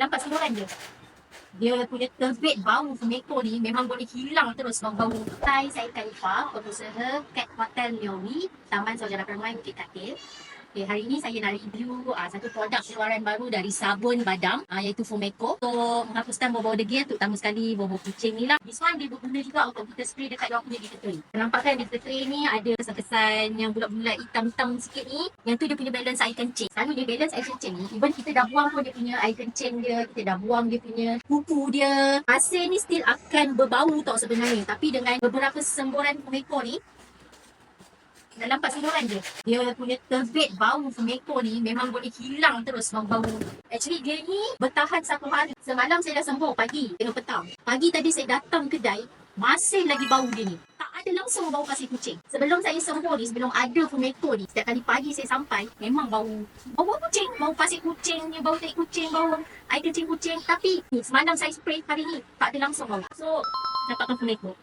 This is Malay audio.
nampak seluruhan dia. Dia punya terbit bau fumeko ni memang boleh hilang terus bau-bau. Hai, saya Khalifah, pengusaha Cat Hotel Leowi, Taman Saujara Permai Bukit Katil. Okay, hari ini saya nak review uh, satu produk keluaran baru dari sabun badam uh, iaitu Fumeko untuk menghapuskan bau-bau degil terutama sekali bau-bau kucing ni lah. This one dia berguna juga untuk kita spray dekat dia punya litter tray. Nampakkan litter tray ni ada kesan-kesan yang bulat-bulat hitam-hitam sikit ni. Yang tu dia punya balance air kencing. Selalu dia balance air kencing ni. Even kita dah buang pun dia punya air kencing dia. Kita dah buang dia punya kuku dia. Pasir ni still akan berbau tau sebenarnya. Tapi dengan beberapa semburan Fumeko ni dah nampak seluruhan dia. Dia punya terbit bau fumeko ni memang boleh hilang terus bau-bau. Actually dia ni bertahan satu hari. Semalam saya dah sembuh pagi dengan petang. Pagi tadi saya datang kedai, masih lagi bau dia ni. Tak ada langsung bau pasir kucing. Sebelum saya sembuh ni, sebelum ada fumeko ni, setiap kali pagi saya sampai, memang bau bau kucing, bau pasir kucing, bau tai kucing, bau air kencing kucing. Tapi ni, semalam saya spray hari ni, tak ada langsung bau. So, dapatkan fumeko.